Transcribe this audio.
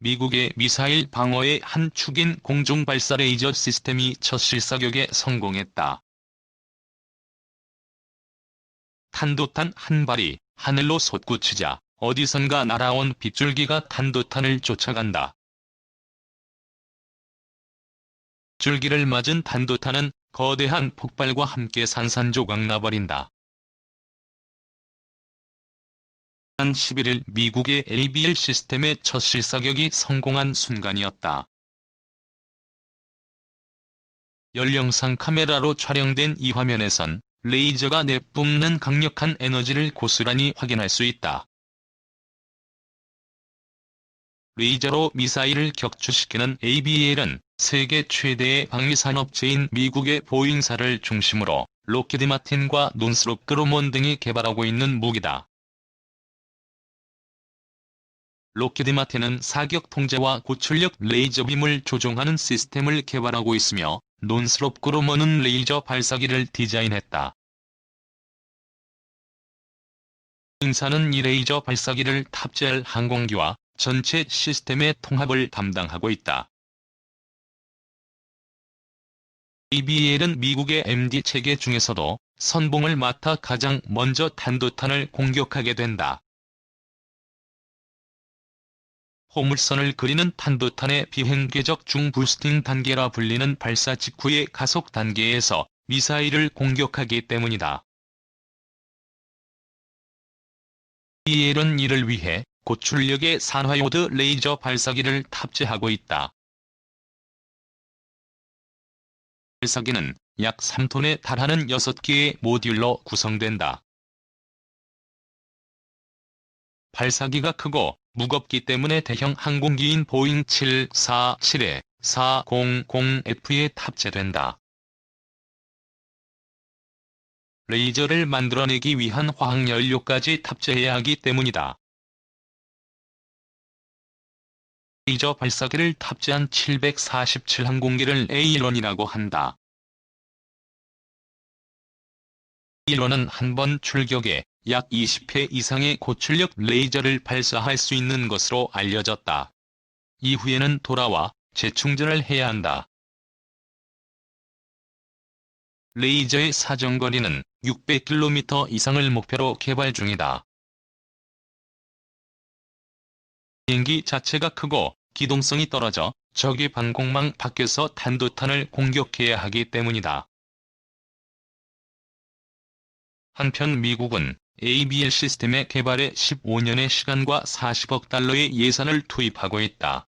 미국의 미사일 방어의 한 축인 공중 발사 레이저 시스템이 첫 실사격에 성공했다. 탄도탄 한 발이 하늘로 솟구치자 어디선가 날아온 빗줄기가 탄도탄을 쫓아간다. 줄기를 맞은 탄도탄은 거대한 폭발과 함께 산산조각 나버린다. 지난 11일 미국의 ABL 시스템의 첫 실사격이 성공한 순간이었다. 연령상 카메라로 촬영된 이 화면에선 레이저가 내뿜는 강력한 에너지를 고스란히 확인할 수 있다. 레이저로 미사일을 격추시키는 ABL은 세계 최대의 방위산업체인 미국의 보잉사를 중심으로 로키드 마틴과 논스롭 그로몬 등이 개발하고 있는 무기다. 로키드 마틴은 사격 통제와 고출력 레이저 빔을 조종하는 시스템을 개발하고 있으며 논스롭 그로먼은 레이저 발사기를 디자인했다. 인사는 이 레이저 발사기를 탑재할 항공기와 전체 시스템의 통합을 담당하고 있다. ABL은 미국의 MD 체계 중에서도 선봉을 맡아 가장 먼저 탄도탄을 공격하게 된다. 호물선을 그리는 탄도탄의 비행궤적 중부스팅 단계라 불리는 발사 직후의 가속 단계에서 미사일을 공격하기 때문이다. BL은 이를 위해 고출력의 산화요드 레이저 발사기를 탑재하고 있다. 발사기는 약 3톤에 달하는 6개의 모듈로 구성된다. 발사기가 크고 무겁기 때문에 대형 항공기인 보잉 747에 400F에 탑재된다. 레이저를 만들어내기 위한 화학연료까지 탑재해야 하기 때문이다. 레이저 발사기를 탑재한 747 항공기를 A1이라고 한다. A1은 한 번 출격에 약 20회 이상의 고출력 레이저를 발사할 수 있는 것으로 알려졌다. 이후에는 돌아와 재충전을 해야 한다. 레이저의 사정거리는 600km 이상을 목표로 개발 중이다. 비행기 자체가 크고 기동성이 떨어져 적의 방공망 밖에서 탄도탄을 공격해야 하기 때문이다. 한편 미국은 ABL 시스템의 개발에 15년의 시간과 40억 달러의 예산을 투입하고 있다.